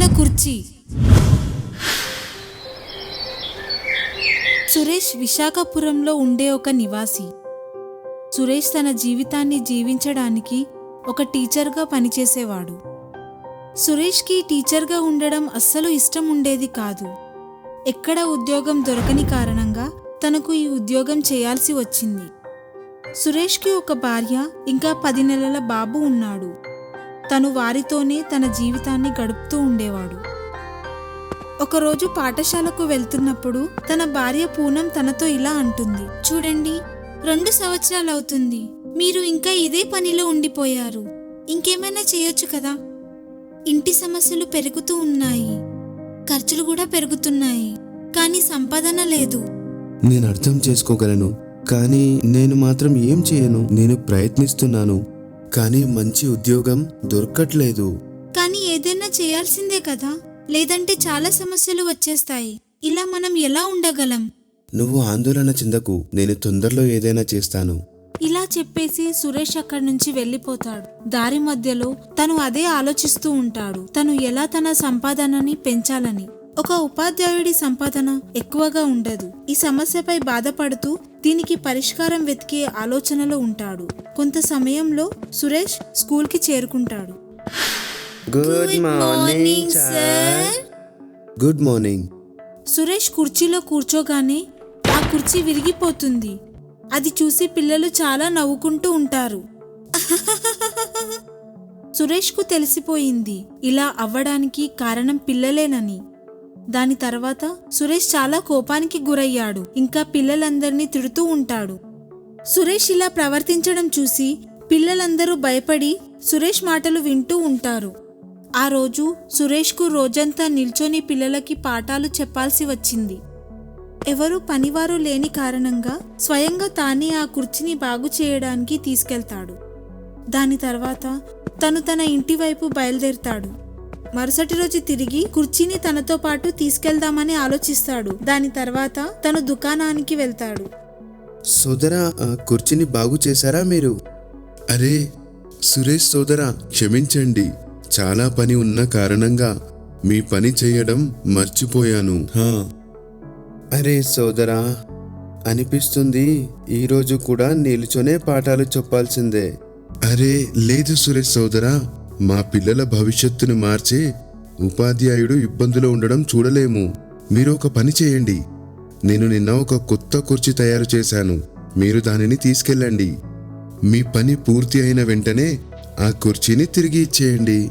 వందల కుర్చీ. సురేష్ విశాఖపురంలో ఉండే ఒక నివాసి. సురేష్ తన జీవితాన్ని జీవించడానికి ఒక టీచర్గా పనిచేసేవాడు. సురేష్కి టీచర్గా ఉండడం అస్సలు ఇష్టం ఉండేది కాదు. ఎక్కడ ఉద్యోగం దొరకని కారణంగా తనకు ఈ ఉద్యోగం చేయాల్సి వచ్చింది. సురేష్కి ఒక భార్య ఇంకా పది నెలల బాబు ఉన్నాడు. తను వారితోనే తన జీవితాన్ని గడుపుతూ ఉండేవాడు. ఒకరోజు పాఠశాలకు వెళ్తున్నప్పుడు తన భార్య పూనం తనతో ఇలా అంటుంది. చూడండి రెండు సంవత్సరాలవుతుంది. మీరు ఇంకా ఇదే పనిలో ఉండిపోయారు. ఇంకేమైనా చేయొచ్చు కదా? ఇంటి సమస్యలు పెరుగుతూ ఉన్నాయి. ఖర్చులు కూడా పెరుగుతున్నాయి. కానీ సంపాదన లేదు. నేను అర్థం చేసుకోగలను. కానీ నేను మాత్రం ఏం చేయను? నేను ప్రయత్నిస్తున్నాను. కానీ మంచి ఉద్యోగం దొరకట్లేదు. కానీ ఏదైనా చేయాల్సిందే కదా? లేదంటే చాలా సమస్యలు వచ్చేస్తాయి. ఇలా మనం ఎలా ఉండగలం? నువ్వు ఆందోళన చెందకు. నేను తొందరలో ఏదైనా చేస్తాను. ఇలా చెప్పేసి సురేష్ అక్కడి నుంచి వెళ్ళిపోతాడు. దారి మధ్యలో తను అదే ఆలోచిస్తూ ఉంటాడు. తను ఎలా తన సంపాదనని పెంచాలని. ఒక ఉపాధ్యాయుడి సంపాదన ఎక్కువగా ఉండదు. ఈ సమస్యపై బాధపడుతూ దీనికి పరిష్కారం వెతికే ఆలోచనలో ఉంటాడు. కొంత సమయంలో సురేష్ స్కూల్కి చేరుకుంటాడు. Good morning sir. Good morning. Suresh కుర్చీలో కూర్చోగానే ఆ కుర్చీ విరిగిపోతుంది. అది చూసి పిల్లలు చాలా నవ్వుకుంటూ ఉంటారు. సురేష్కు తెలిసిపోయింది. ఇలా అవ్వడానికి కారణం పిల్లలేనని. దాని తర్వాత సురేష్ చాలా కోపానికి గురయ్యాడు. ఇంకా పిల్లలందరినీ తిడుతూ ఉంటాడు. సురేష్ ఇలా ప్రవర్తించడం చూసి పిల్లలందరూ భయపడి సురేష్ మాటలు వింటూ ఉంటారు. ఆ రోజు సురేష్కు రోజంతా నిల్చొని పిల్లలకి పాఠాలు చెప్పాల్సి వచ్చింది. ఎవరు పనివారు లేని కారణంగా స్వయంగా తానే ఆ కుర్చీని బాగు చేయడానికి తీసుకెళ్తాడు. దాని తర్వాత తను తన ఇంటి వైపు బయలుదేరుతాడు. మరుసటి రోజు తిరిగి కుర్చీని తనతో పాటు తీసుకెళ్దామని ఆలోచిస్తాడు. దాని తర్వాత తను దుకాణానికి వెళ్తాడు. సోదరా ఆ కుర్చీని బాగు చేశారా మీరు? అరే సురేష్ సోదరా క్షమించండి. చాలా పని ఉన్న కారణంగా మీ పని చేయడం మర్చిపోయాను. హా. అరే సోదరా అనిపిస్తుంది ఈరోజు కూడా నిల్చొనే పాఠాలు చెప్పాల్సిందే. అరే లేదు సురేష్ సోదరా. మా పిల్లల భవిష్యత్తును మార్చే ఉపాధ్యాయుడు ఇబ్బందులో ఉండడం చూడలేము. మీరు ఒక పని చేయండి. నేను నిన్న ఒక కొత్త కుర్చీ తయారు చేశాను. మీరు దానిని తీసుకెళ్ళండి. మీ పని పూర్తి అయిన వెంటనే ఆ కుర్చీని తిరిగి ఇచ్చేయండి.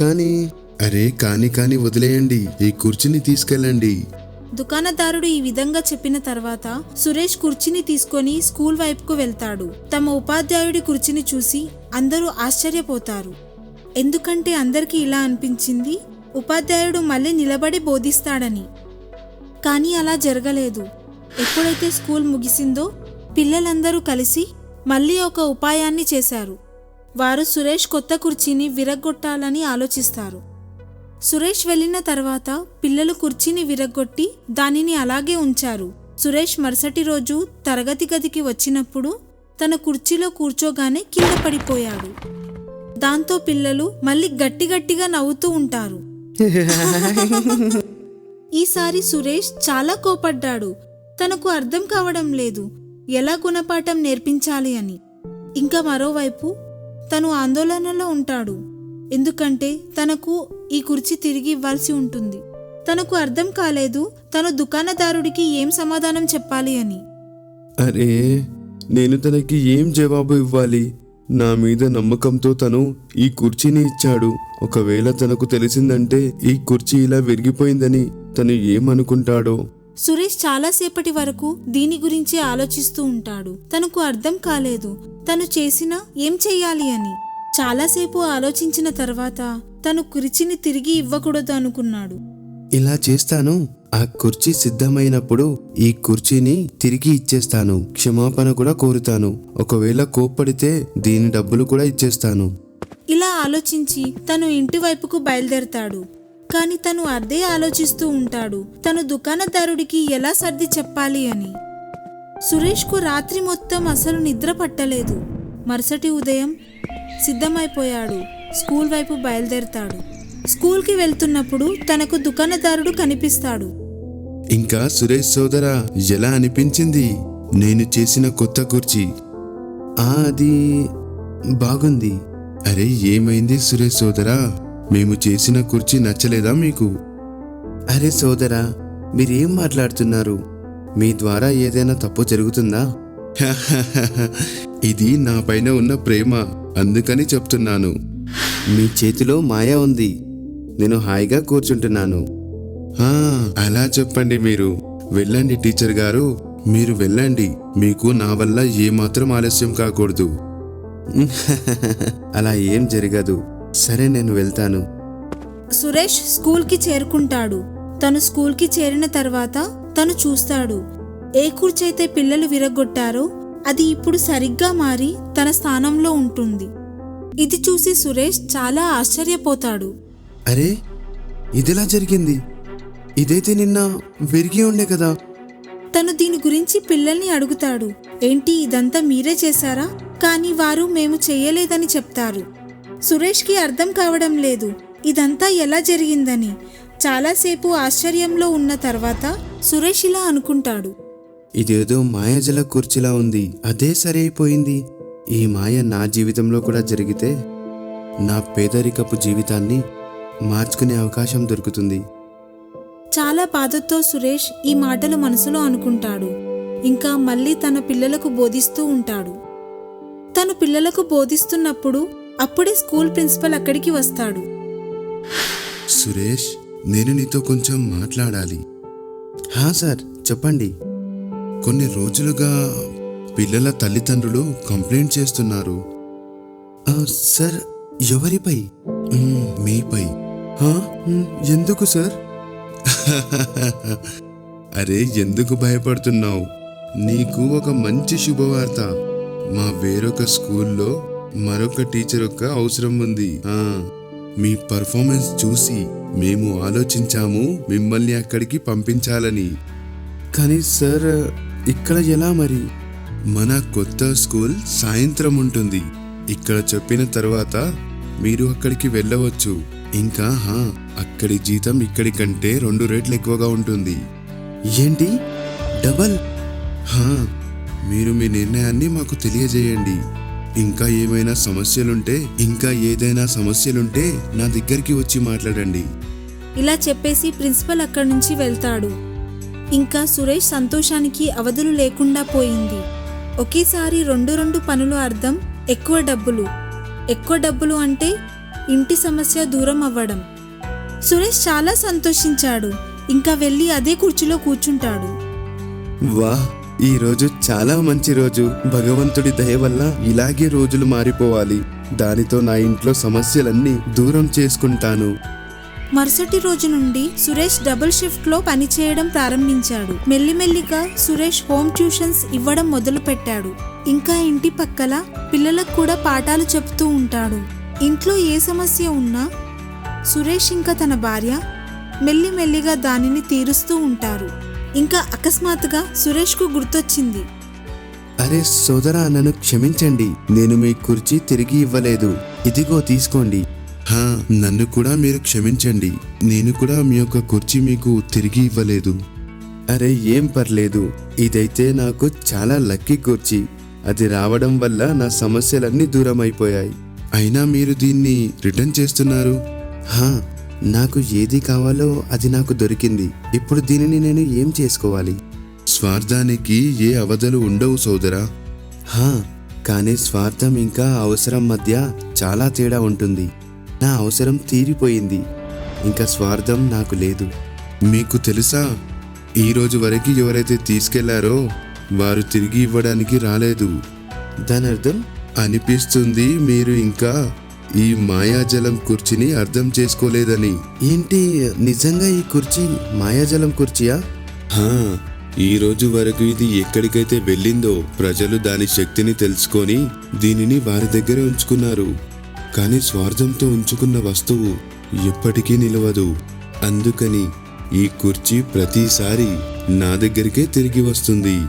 కానీ అరే కాని కాని వదిలేయండి. ఈ కుర్చీని తీసుకెళ్ళండి. దుకాణదారుడు ఈ విధంగా చెప్పిన తర్వాత సురేష్ కుర్చీని తీసుకొని స్కూల్ వైపుకు వెళ్తాడు. తమ ఉపాధ్యాయుడి కుర్చీని చూసి అందరూ ఆశ్చర్యపోతారు. ఎందుకంటే అందరికీ ఇలా అనిపించింది. ఉపాధ్యాయుడు మళ్ళీ నిలబడి బోధిస్తాడని. కానీ అలా జరగలేదు. ఎప్పుడైతే స్కూల్ ముగిసిందో పిల్లలందరూ కలిసి మళ్ళీ ఒక ఉపాయాన్ని చేశారు. వారు సురేష్ కొత్త కుర్చీని విరగ్గొట్టాలని ఆలోచిస్తారు. సురేష్ వెళ్ళిన తర్వాత పిల్లలు కుర్చీని విరగ్గొట్టి దానిని అలాగే ఉంచారు. సురేష్ మరుసటి రోజు తరగతి గదికి వచ్చినప్పుడు తన కుర్చీలో కూర్చోగానే కింద పడిపోయాడు. దాంతో పిల్లలు మళ్ళీ గట్టి గట్టిగా నవ్వుతూ ఉంటారు. ఈసారి సురేష్ చాలా కోపడ్డాడు. తనకు అర్థం కావడం లేదు. ఎలా గుణపాఠం నేర్పించాలి అని. ఇంకా మరోవైపు తను ఆందోళనలో ఉంటాడు. ఎందుకంటే తనకు ఈ కుర్చీ తిరిగి ఇవ్వాల్సి ఉంటుంది. తనకు అర్థం కాలేదు తను దుకాణదారుడికి ఏం సమాధానం చెప్పాలి అని. అరే నేను తనకి ఏం జవాబు ఇవ్వాలి? నా మీద నమ్మకంతో తను ఈ కుర్చీని ఇచ్చాడు. ఒకవేళ తనకు తెలిసిందంటే ఈ కుర్చీ ఇలా విరిగిపోయిందని తను ఏమనుకుంటాడో? సురేష్ చాలాసేపటి వరకు దీని గురించి ఆలోచిస్తూ ఉంటాడు. తనకు అర్థం కాలేదు. తను చేసిన ఏం చెయ్యాలి అని. చాలాసేపు ఆలోచించిన తర్వాత తను కుర్చీని తిరిగి ఇవ్వకూడదు అనుకున్నాడు. ఇలా చేస్తాను. ఆ కుర్చీ సిద్ధమైనప్పుడు ఈ కుర్చీని తిరిగి ఇచ్చేస్తాను. క్షమాపణ కూడా కోరుతాను. ఒకవేళ కోప్పడితే దీని డబ్బులు కూడా ఇచ్చేస్తాను. ఇలా ఆలోచించి తను ఇంటి వైపుకు బయలుదేరతాడు. కానీ తను అదే ఆలోచిస్తూ ఉంటాడు. తను దుకాణదారుడికి ఎలా సర్ది చెప్పాలి అని. సురేష్కు రాత్రి మొత్తం అసలు నిద్ర పట్టలేదు. మరుసటి ఉదయం సిద్ధమైపోయాడు. స్కూల్ వైపు బయలుదేరతాడు. స్కూల్కి వెళ్తున్నప్పుడు తనకు దుకాణదారుడు కనిపిస్తాడు. ఇంకా సురేష్ సోదరా ఎలా అనిపించింది? నేను చేసిన కొత్త కుర్చీ. ఆ, అది బాగుంది. అరే ఏమైంది సురేష్ సోదరా? మేము చేసిన కుర్చీ నచ్చలేదా మీకు? అరే సోదరా మీరేం మాట్లాడుతున్నారు? మీ ద్వారా ఏదైనా తప్పు జరుగుతుందా? ఇది నా పైన ఉన్న ప్రేమ అందుకని చెప్తున్నాను. మీ చేతిలో మాయ ఉంది. నేను హాయిగా కూర్చుంటున్నాను. అలా చెప్పండి మీరు. వెళ్ళండి టీచర్ గారు. మీరు వెళ్ళండి. మీకు నా వల్ల ఏమాత్రం ఆలస్యం కాకూడదు. అలా ఏం జరగదు. సరే నేను వెళ్తాను. సురేష్ స్కూల్కి చేరుకుంటాడు. తను స్కూల్కి చేరిన తర్వాత తను చూస్తాడు. ఏ కుర్చైతే పిల్లలు విరగొట్టారో అది ఇప్పుడు సరిగ్గా మారి తన స్థానంలో ఉంటుంది. ఇది చూసి సురేష్ చాలా ఆశ్చర్యపోతాడు. అరే ఇదిలా జరిగింది. ఇదైతే నిన్న విరిగి ఉండే కదా. తను దీని గురించి పిల్లల్ని అడుగుతాడు. ఏంటి ఇదంతా మీరే చేశారా? కానీ వారు మేము చెయ్యలేదని చెప్తారు. సురేష్కి అర్థం కావడం లేదు. ఇదంతా ఎలా జరిగిందని. చాలాసేపు ఆశ్చర్యంలో ఉన్న తర్వాత సురేష్ ఇలా అనుకుంటాడు. ఇదేదో మాయాజల కుర్చీలా ఉంది. అదే సరి అయిపోయింది ఈ మాయ నా జీవితంలో కూడా జరిగితే నా పేదరికపు జీవితాన్ని మార్చుకునే అవకాశం దొరుకుతుంది. చాలా బాధతో సురేష్ ఈ మాటలు మనసులో అనుకుంటాడు. ఇంకా మళ్ళీ తన పిల్లలకు బోధిస్తూ ఉంటాడు. తను పిల్లలకు బోధిస్తున్నప్పుడు అప్పుడే స్కూల్ ప్రిన్సిపల్ అక్కడికి వస్తాడు. సురేష్ నేను నీతో కొంచెం మాట్లాడాలి. హా సార్ చెప్పండి. కొన్ని రోజులుగా పిల్లల తల్లిదండ్రులు కంప్లైంట్ చేస్తున్నారు. సార్ ఎవరిపై? మీపై. ఎందుకు సార్? అరే ఎందుకు భయపడుతున్నావు? నీకు ఒక మంచి శుభవార్త. మా వేరొక స్కూల్లో మరొక టీచర్ యొక్క అవసరం ఉంది. మీ పర్ఫార్మెన్స్ చూసి మేము ఆలోచించాము మిమ్మల్ని అక్కడికి పంపించాలని. కానీ సార్ ఇక్కడ ఎలా మరి? మన కొత్త స్కూల్ సాయంత్రం ఉంటుంది. ఇక్కడ చెప్పిన తర్వాత మీరు అక్కడికి వెళ్ళవచ్చు. ఇంకా హా అక్కడి జీతం ఇక్కడి కంటే రెండు రేట్లు ఎక్కువగా ఉంటుంది. ఏంటి? డబల్? హా మీరు మీ నిర్ణయాన్ని మాకు తెలియజేయండి. ఇంకా ఏమైనా సమస్యలుంటే ఇంకా ఏదైనా సమస్యలుంటే నా దగ్గరికి వచ్చి మాట్లాడండి. ఇలా చెప్పేసి ప్రిన్సిపల్ అక్కడి నుంచి వెళ్తాడు. ఇంకా సురేష్ సంతోషానికి అవధులు లేకుండా పోయింది. ఒకేసారి రెండు రెండు పనులు అర్థం ఎక్కువ డబ్బులు. ఎక్కువ డబ్బులు అంటే ఇంటి సమస్య దూరం అవ్వడం. సురేష్ చాలా సంతోషించాడు. ఇంకా వెళ్ళి అదే కుర్చీలో కూర్చుంటాడు. వా ఈ రోజు చాలా మంచి రోజు. భగవంతుడి దయ వల్ల ఇలాగే రోజులు మారిపోవాలి. దానితో నా ఇంట్లో సమస్యలన్నీ దూరం చేసుకుంటాను. మరుసటి రోజు నుండి సురేష్ డబుల్ షిఫ్ట్లో పనిచేయడం ప్రారంభించాడు. మెల్లిమెల్లిగా సురేష్ హోమ్ ట్యూషన్స్ ఇవ్వడం మొదలుపెట్టాడు. ఇంకా ఇంటి పక్కల పిల్లలకు కూడా పాఠాలు చెప్తూ ఉంటాడు. ఇంట్లో ఏ సమస్య ఉన్నా సురేష్ ఇంకా తన భార్య మెల్లిమెల్లిగా దానిని తీరుస్తూ ఉంటారు. ఇంకా అకస్మాత్తుగా సురేష్కు గుర్తొచ్చింది. అరే సోదరా నన్ను క్షమించండి. నేను మీ కుర్చీ తిరిగి ఇవ్వలేదు. ఇదిగో తీసుకోండి. హా నన్ను కూడా మీరు క్షమించండి. నేను కూడా మీ యొక్క కుర్చీ మీకు తిరిగి ఇవ్వలేదు. అరే ఏం పర్లేదు. ఇదైతే నాకు చాలా లక్కీ కుర్చీ. అది రావడం వల్ల నా సమస్యలన్నీ దూరం అయిపోయాయి అయినా మీరు దీన్ని రిటర్న్ చేస్తున్నారు? హా నాకు ఏది కావాలో అది నాకు దొరికింది. ఇప్పుడు దీనిని నేను ఏం చేసుకోవాలి? స్వార్థానికి ఏ అవధులు ఉండవు సోదరా. హా కానీ స్వార్థం ఇంకా అవసరం మధ్య చాలా తేడా ఉంటుంది. నా అవసరం తీరిపోయింది. ఇంకా స్వార్థం నాకు లేదు. మీకు తెలుసా? ఈ రోజు వరకు ఎవరైతే తీసుకెళ్ళారో వారు తిరిగి ఇవ్వడానికి రాలేదు. దాని అర్థం అనిపిస్తుంది మీరు ఇంకా ఈ మాయాజలం కుర్చీని అర్థం చేసుకోలేదని. ఏంటి నిజంగా ఈ కుర్చీ మాయాజలం కుర్చీయా? హా ఈ రోజు వరకు ఇది ఎక్కడికైతే వెళ్ళిందో ప్రజలు దాని శక్తిని తెలుసుకొని దీనిని వారి దగ్గరే ఉంచుకున్నారు. కానీ స్వార్థంతో ఉంచుకున్న వస్తువు ఎప్పటికీ నిలవదు. అందుకని ఈ కుర్చీ ప్రతిసారి నా దగ్గరికే తిరిగి వస్తుంది.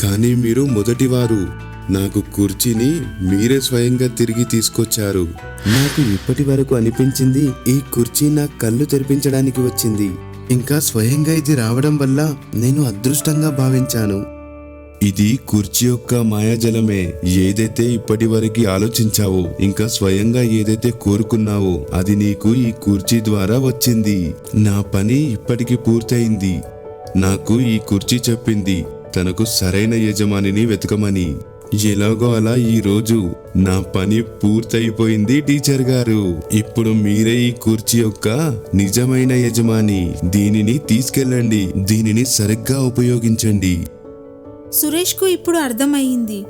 కానీ మీరు మొదటివారు నాకు కుర్చీని మీరే స్వయంగా తిరిగి తీసుకొచ్చారు. నాకు ఇప్పటి వరకు అనిపించింది ఈ కుర్చీ నా కళ్ళు తెరిపించడానికి వచ్చింది. ఇంకా స్వయంగా ఇది రావడం వల్ల నేను అదృష్టంగా భావించాను. ఇది కుర్చీ యొక్క మాయాజలమే. ఏదైతే ఇప్పటి వరకు ఆలోచించావో ఇంకా స్వయంగా ఏదైతే కోరుకున్నావో అది నీకు ఈ కుర్చీ ద్వారా వచ్చింది. నా పని ఇప్పటికి పూర్తయింది. నాకు ఈ కుర్చీ చెప్పింది. తనకు సరైన యజమానిని వెతకమని. ఎలాగో అలా ఈ రోజు నా పని పూర్తయిపోయింది టీచర్ గారు. ఇప్పుడు మీరే ఈ కుర్చీ యొక్క నిజమైన యజమాని. దీనిని తీసుకెళ్ళండి దీనిని సరిగ్గా ఉపయోగించండి. సురేష్కు ఇప్పుడు అర్థమయ్యింది.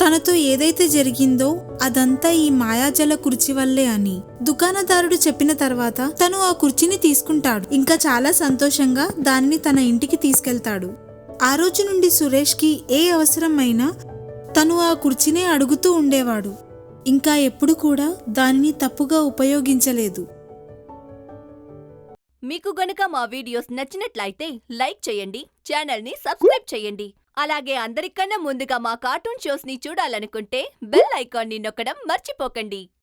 తనతో ఏదైతే జరిగిందో అదంతా ఈ మాయాజల కుర్చీ వల్లే అని. దుకాణదారుడు చెప్పిన తర్వాత తను ఆ కుర్చీని తీసుకుంటాడు. ఇంకా చాలా సంతోషంగా దానిని తన ఇంటికి తీసుకెళ్తాడు. ఆ రోజు నుండి సురేష్కి ఏ అవసరమైనా తను ఆ కుర్చీనే అడుగుతూ ఉండేవాడు. ఇంకా ఎప్పుడు కూడా దానిని తప్పుగా ఉపయోగించలేదు. మీకు గనుక మా వీడియోస్ నచ్చినట్లయితే లైక్ చేయండి ఛానల్ని సబ్స్క్రైబ్ చేయండి. అలాగే అందరికన్నా ముందుగా మా కార్టూన్ షోస్ని చూడాలనుకుంటే బెల్ ఐకాన్ని నొక్కడం మర్చిపోకండి.